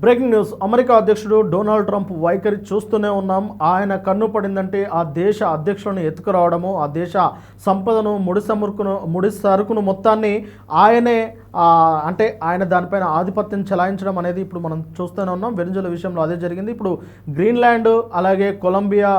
Breaking news. America అధ్యక్షుడు Donald Trump వైఖరి చూస్తూనే ఉన్నాం. ఆయన కన్ను పడిందంటే ఆ దేశ అధ్యక్షులను ఎత్తుకురావడము ఆ దేశ సంపదను ముడి సమురుకును ముడి సరుకును మొత్తాన్ని ఆయనే అంటే ఆయన దానిపైన ఆధిపత్యం చెలాయించడం అనేది ఇప్పుడు మనం చూస్తూనే ఉన్నాం. వెనుజుల విషయంలో అదే జరిగింది. ఇప్పుడు గ్రీన్లాండ్ అలాగే కొలంబియా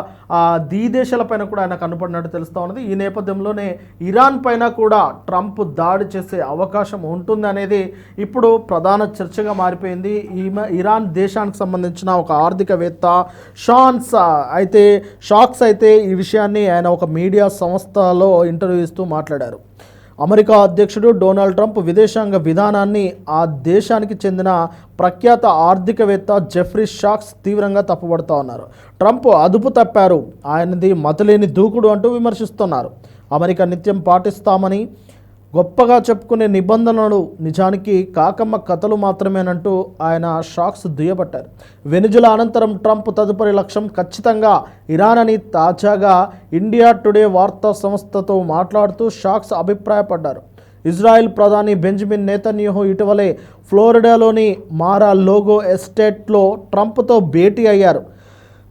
దీ దేశాలపైన కూడా ఆయన కనపడినట్టు తెలుస్తూ ఉన్నది. ఈ నేపథ్యంలోనే ఇరాన్ పైన కూడా ట్రంప్ దాడి చేసే అవకాశం ఉంటుంది అనేది ఇప్పుడు ప్రధాన చర్చగా మారిపోయింది. ఈమె ఇరాన్ దేశానికి సంబంధించిన ఒక ఆర్థికవేత్త షాన్స్ అయితే షాక్స్ అయితే ఈ విషయాన్ని ఆయన ఒక మీడియా సంస్థలో ఇంటర్వ్యూ ఇస్తూ మాట్లాడారు. అమెరికా అధ్యక్షుడు డొనాల్డ్ ట్రంప్ విదేశాంగ విధానాన్ని ఆ దేశానికి చెందిన ప్రఖ్యాత ఆర్థికవేత్త జెఫ్రీ షాక్స్ తీవ్రంగా తప్పుపడుతూ ఉన్నారు. ట్రంప్ అదుపు తప్పారు. ఆయనది మతలేని దూకుడు అంటూ విమర్శిస్తున్నారు. అమెరికా నిత్యం పాటిస్తామని గొప్పగా చెప్పుకునే నిబంధనలు నిజానికి కాకమ్మ కథలు మాత్రమేనంటూ ఆయన షాక్స్ దుయ్యబట్టారు. వెనుజుల అనంతరం ట్రంప్ తదుపరి లక్ష్యం ఖచ్చితంగా ఇరాన్ అని తాజాగా ఇండియా టుడే వార్తా సంస్థతో మాట్లాడుతూ షాక్స్ అభిప్రాయపడ్డారు. ఇజ్రాయెల్ ప్రధాని బెంజమిన్ నేతన్యూహో ఇటీవలే ఫ్లోరిడాలోని మారా లోగో ఎస్టేట్లో ట్రంప్తో భేటీ అయ్యారు.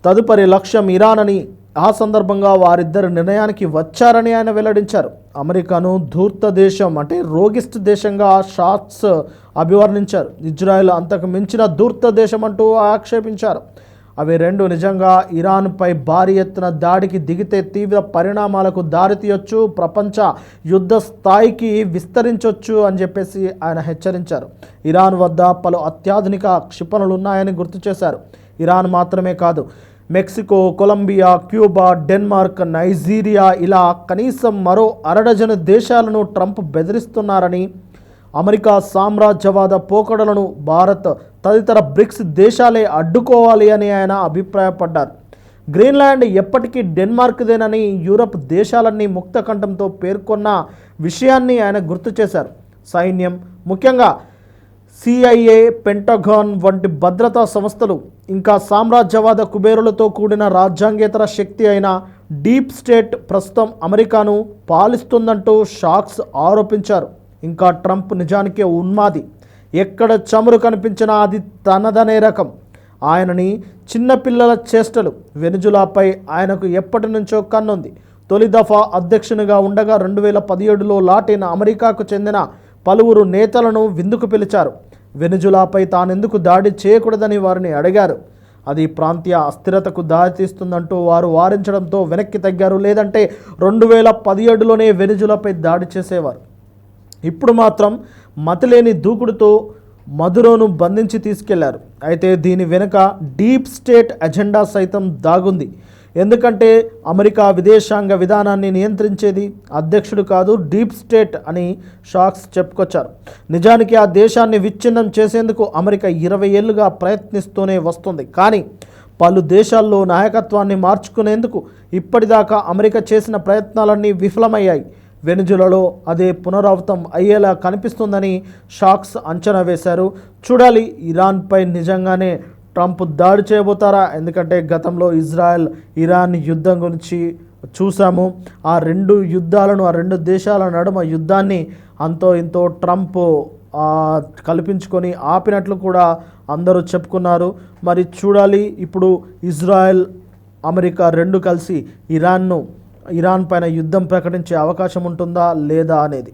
తదుపరి లక్ష్యం ఇరాన్ అని ఆ సందర్భంగా వారిద్దరు నిర్ణయానికి వచ్చారని ఆయన వెల్లడించారు. అమెరికాను ధూర్త దేశం అంటే రోగిస్ట్ దేశంగా షాట్స్ అభివర్ణించారు. ఇజ్రాయెల్ అంతకు మించిన ధూర్త దేశం అంటూ ఆక్షేపించారు. అవి రెండు నిజంగా ఇరాన్పై భారీ ఎత్తున దాడికి దిగితే తీవ్ర పరిణామాలకు దారితీయొచ్చు ప్రపంచ యుద్ధ స్థాయికి విస్తరించవచ్చు అని చెప్పేసి ఆయన హెచ్చరించారు. ఇరాన్ వద్ద పలు అత్యాధునిక క్షిపణులు ఉన్నాయని గుర్తు చేశారు. ఇరాన్ మాత్రమే కాదు Mexico Colombia Cuba Denmark Nigeria ఇలా కనీసం మరో అరడజను దేశాలను ట్రంప్ బెదిరిస్తున్నారని అమెరికా సామ్రాజ్యవాద పోకడలను భారత్ తదితర బ్రిక్స్ దేశాలే అడ్డుకోవాలి అని ఆయన అభిప్రాయపడ్డారు. గ్రీన్లాండ్ ఎప్పటికీ డెన్మార్క్దేనని యూరప్ దేశాలన్నీ ముక్తకంఠంతో పేర్కొన్న విషయాన్ని ఆయన గుర్తు చేశారు. సైన్యం ముఖ్యంగా సిఐఏ పెంటగాన్ వంటి భద్రతా సంస్థలు ఇంకా సామ్రాజ్యవాద కుబేరులతో కూడిన రాజ్యాంగేతర శక్తి అయిన డీప్ స్టేట్ ప్రస్తుతం అమెరికాను పాలిస్తుందంటూ షాక్స్ ఆరోపించారు. ఇంకా ట్రంప్ నిజానికే ఉన్మాది. ఎక్కడ చమురు కనిపించినా అది తనదనే రకం. ఆయనని చిన్నపిల్లల చేష్టలు. వెనుజులాపై ఆయనకు ఎప్పటి నుంచో కన్నుంది. తొలి దఫా అధ్యక్షునిగా ఉండగా రెండు వేల పదిహేడులో లాటిన్ అమెరికాకు చెందిన పలువురు నేతలను విందుకు పిలిచారు. వెనుజులాపై తానెందుకు దాడి చేయకూడదని వారిని అడిగారు. అది ప్రాంతీయ అస్థిరతకు దారితీస్తుందంటూ వారు వారించడంతో వెనక్కి తగ్గారు. లేదంటే రెండు వేల పదిహేడులోనే వెనుజులపై దాడి చేసేవారు. ఇప్పుడు మాత్రం మతిలేని దూకుడుతో మధురోను బంధించి తీసుకెళ్ళారు. అయితే దీని వెనుక డీప్ స్టేట్ ఎజెండా సైతం దాగుంది. ఎందుకంటే అమెరికా విదేశాంగ విధానాన్ని నియంత్రించేది అధ్యక్షుడు కాదు డీప్ స్టేట్ అని షాక్స్ చెప్పుకొచ్చారు. నిజానికి ఆ దేశాన్ని విచ్ఛిన్నం చేసేందుకు అమెరికా ఇరవై ఏళ్ళుగా ప్రయత్నిస్తూనే వస్తుంది. కానీ పలు దేశాల్లో నాయకత్వాన్ని మార్చుకునేందుకు ఇప్పటిదాకా అమెరికా చేసిన ప్రయత్నాలన్నీ విఫలమయ్యాయి. వెనుజులలో అదే పునరావృతం అయ్యేలా కనిపిస్తుందని షాక్స్ అంచనా వేశారు. చూడాలి ఇరాన్పై నిజంగానే ట్రంప్ దాడి చేయబోతారా? ఎందుకంటే గతంలో ఇజ్రాయెల్ ఇరాన్ యుద్ధం గురించి చూసాము. ఆ రెండు యుద్ధాలను ఆ రెండు దేశాల నడుమ యుద్ధాన్ని అంతో ఇంతో ట్రంప్ కల్పించుకొని ఆపినట్లు కూడా అందరూ చెప్పుకున్నారు. మరి చూడాలి ఇప్పుడు ఇజ్రాయెల్ అమెరికా రెండు కలిసి ఇరాన్ను ఇరాన్ పైన యుద్ధం ప్రకటించే అవకాశం ఉంటుందా లేదా అనేది.